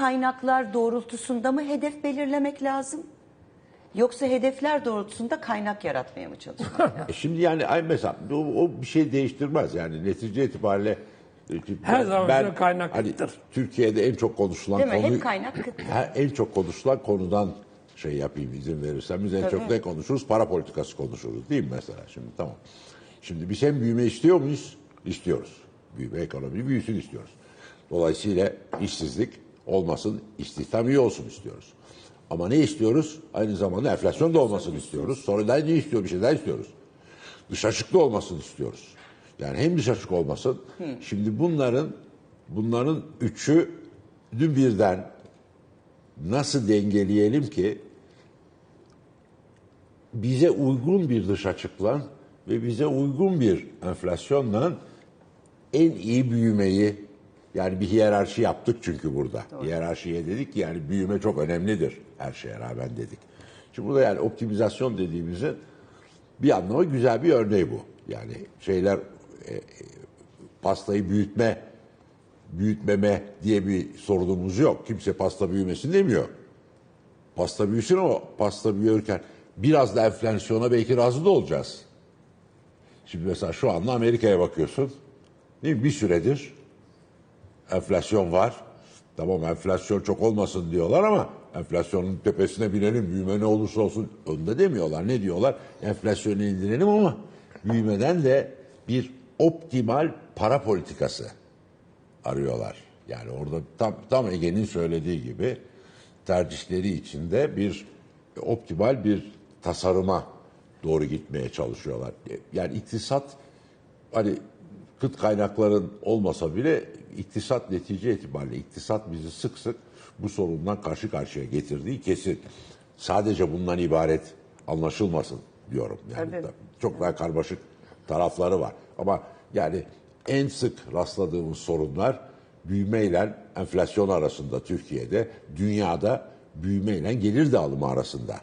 kaynaklar doğrultusunda mı hedef belirlemek lazım? Yoksa hedefler doğrultusunda kaynak yaratmaya mı çalışmak lazım? E şimdi yani ay mesela o, o bir şey değiştirmez yani netice itibariyle e, Her zaman bize kaynak hani, kıttır. Türkiye'de en çok konuşulan Değil mi? konu Hep kaynak kıttır. Ha, en çok konuşulan konudan şey yapayım izin verirsen biz en Tabii. çok ne konuşuruz? Para politikası konuşuruz değil mi mesela şimdi tamam. Şimdi biz hem büyüme istiyor muyuz? İstiyoruz. Büyüme ekonomi büyüsün istiyoruz. Dolayısıyla işsizlik olmasın, istihdam iyi olsun istiyoruz. Ama ne istiyoruz? Aynı zamanda enflasyon da olmasını istiyoruz. Sonra da ne istiyor? Bir şey daha istiyoruz. Dış açıklı olmasını istiyoruz. Yani hem dış açık olmasın. Şimdi bunların bunların üçü dün birden nasıl dengeleyelim ki bize uygun bir dış açıkla ve bize uygun bir enflasyonla en iyi büyümeyi yani bir hiyerarşi yaptık çünkü burada. Hiyerarşiye dedik ki yani büyüme çok önemlidir her şeye rağmen dedik. Şimdi burada yani optimizasyon dediğimizin bir anlamda güzel bir örneği bu. Yani şeyler e, e, pastayı büyütme büyütmeme diye bir sorunumuz yok. Kimse pasta büyümesin demiyor. Pasta büyüsün ama pasta büyürken biraz da enflasyona belki razı da olacağız. Şimdi mesela şu anda Amerika'ya bakıyorsun. Değil mi? Bir süredir enflasyon var. Tamam enflasyon çok olmasın diyorlar ama enflasyonun tepesine binelim büyüme ne olursa olsun önde demiyorlar. Ne diyorlar? Enflasyonu indirelim ama büyümeden de bir optimal para politikası arıyorlar. Yani orada tam, tam Ege'nin söylediği gibi tercihleri içinde bir optimal bir tasarıma doğru gitmeye çalışıyorlar. Yani iktisat hani kıt kaynakların olmasa bile iktisat netice itibariyle iktisat bizi sık sık bu sorundan karşı karşıya getirdiği kesin. Sadece bundan ibaret anlaşılmasın diyorum. Yani Tabii. çok daha karmaşık tarafları var. Ama yani en sık rastladığımız sorunlar büyümeyle enflasyon arasında Türkiye'de, dünyada büyümeyle gelir dağılımı arasında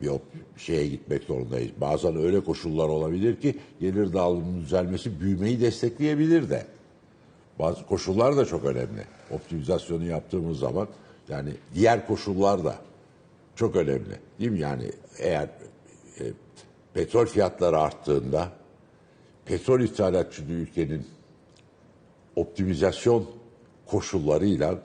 bir şeye gitmek zorundayız. Bazen öyle koşullar olabilir ki gelir dağılımının düzelmesi büyümeyi destekleyebilir de. Bazı koşullar da çok önemli. Optimizasyonu yaptığımız zaman yani diğer koşullar da çok önemli. Değil mi? Yani eğer e, petrol fiyatları arttığında petrol ithalatçı bir ülkenin optimizasyon koşullarıyla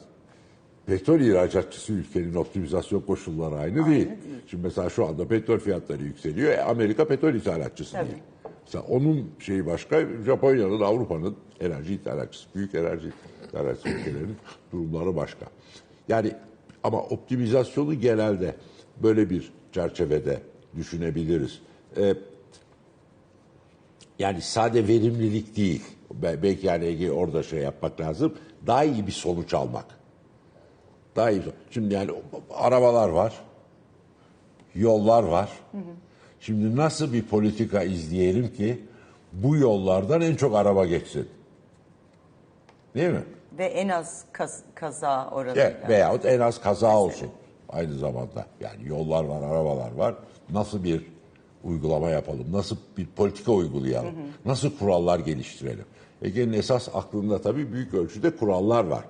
petrol ihracatçısı ülkenin optimizasyon koşulları aynı, değil. Şimdi mesela şu anda petrol fiyatları yükseliyor. E, Amerika petrol ithalatçısı Tabii. değil. Onun şeyi başka, Japonya'nın, Avrupa'nın enerji ithalatçısı, büyük enerji ithalatçı ülkelerinin durumları başka. Yani ama optimizasyonu genelde böyle bir çerçevede düşünebiliriz. Ee, yani sade verimlilik değil. Be- Belki yani orada şey yapmak lazım. Daha iyi bir sonuç almak. Daha iyi. Şimdi yani arabalar var. Yollar var. Şimdi nasıl bir politika izleyelim ki bu yollardan en çok araba geçsin? Değil mi? Ve en az kaz- kaza Evet, oranıyla. veyahut en az kaza olsun aynı zamanda. Yani yollar var, arabalar var. Nasıl bir uygulama yapalım? Nasıl bir politika uygulayalım? Nasıl kurallar geliştirelim? Ege'nin esas aklında tabii büyük ölçüde kurallar var.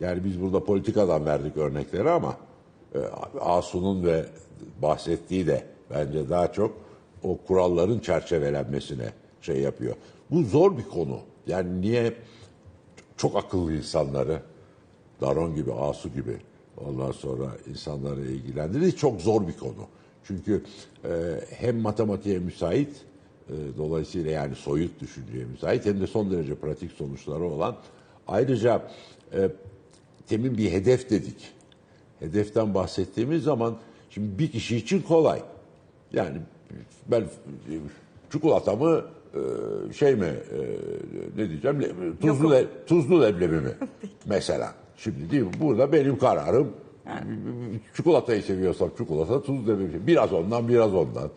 Yani biz burada politikadan verdik örnekleri ama e, Asu'nun ve bahsettiği de bence daha çok o kuralların çerçevelenmesine şey yapıyor. Bu zor bir konu. Yani niye çok akıllı insanları Daron gibi, Asu gibi ondan sonra insanları ilgilendirir. Çok zor bir konu. Çünkü e, hem matematiğe müsait, e, dolayısıyla yani soyut düşünceye müsait hem de son derece pratik sonuçları olan. Ayrıca e, temin bir hedef dedik. Hedeften bahsettiğimiz zaman şimdi bir kişi için kolay. Yani ben e, çikolatamı e, şey mi e, ne diyeceğim tuzlu le- tuzlu leblebi mi mesela. Şimdi değil mi? Burada benim kararım çikolatayı seviyorsam çikolata tuzlu leblebi. Biraz ondan biraz ondan.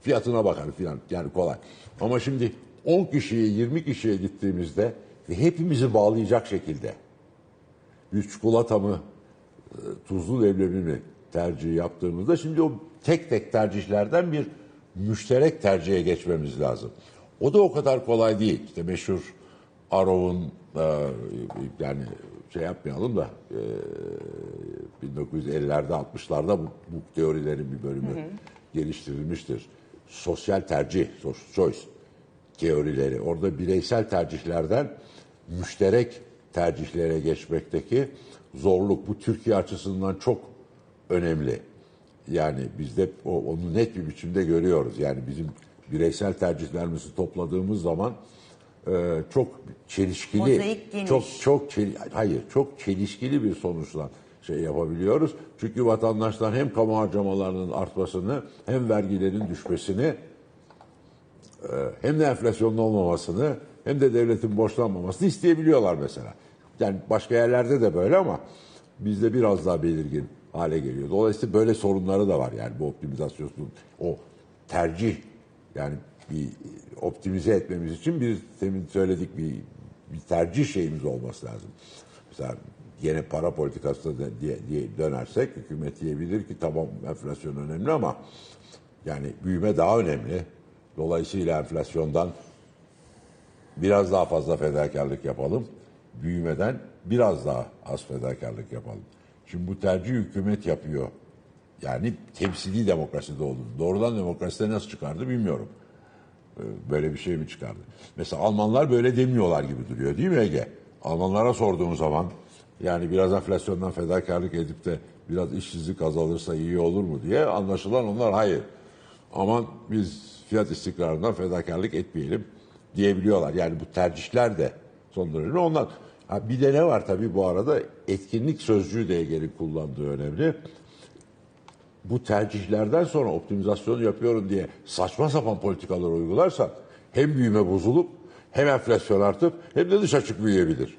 Fiyatına bakar filan yani kolay. Ama şimdi 10 kişiye 20 kişiye gittiğimizde hepimizi bağlayacak şekilde bir çikolata mı e, tuzlu leblebi mi tercih yaptığımızda şimdi o tek tek tercihlerden bir müşterek tercihe geçmemiz lazım. O da o kadar kolay değil. İşte meşhur Arrow'un e, yani şey yapmayalım da e, 1950'lerde 60'larda bu, bu teorilerin bir bölümü geliştirilmiştir. Sosyal tercih, choice teorileri. Orada bireysel tercihlerden müşterek tercihlere geçmekteki zorluk bu Türkiye açısından çok önemli. Yani biz de o, onu net bir biçimde görüyoruz. Yani bizim bireysel tercihlerimizi topladığımız zaman e, çok çelişkili, çok çok çeli- hayır çok çelişkili bir sonuçla şey yapabiliyoruz. Çünkü vatandaşlar hem kamu harcamalarının artmasını hem vergilerin düşmesini e, hem de enflasyonun olmamasını hem de devletin borçlanmamasını isteyebiliyorlar mesela. Yani başka yerlerde de böyle ama bizde biraz daha belirgin hale geliyor. Dolayısıyla böyle sorunları da var yani bu optimizasyonun o tercih yani bir optimize etmemiz için bir demin söyledik bir bir tercih şeyimiz olması lazım. Mesela yine para politikası da diye, diye dönersek hükümet diyebilir ki tamam enflasyon önemli ama yani büyüme daha önemli. Dolayısıyla enflasyondan biraz daha fazla fedakarlık yapalım. Büyümeden biraz daha az fedakarlık yapalım. Şimdi bu tercih hükümet yapıyor. Yani temsili demokraside olur. Doğrudan demokraside nasıl çıkardı bilmiyorum. Ee, Böyle bir şey mi çıkardı? Mesela Almanlar böyle demiyorlar gibi duruyor değil mi Ege? Almanlara sorduğum zaman yani biraz enflasyondan fedakarlık edip de biraz işsizlik azalırsa iyi olur mu diye anlaşılan onlar hayır. Aman biz fiyat istikrarından fedakarlık etmeyelim diyebiliyorlar. Yani bu tercihler de son derece ondan. Ha bir de ne var tabii bu arada etkinlik sözcüğü de Ege'nin kullandığı önemli bu tercihlerden sonra optimizasyonu yapıyorum diye saçma sapan politikalar uygularsan hem büyüme bozulup hem enflasyon artıp hem de dış açık büyüyebilir.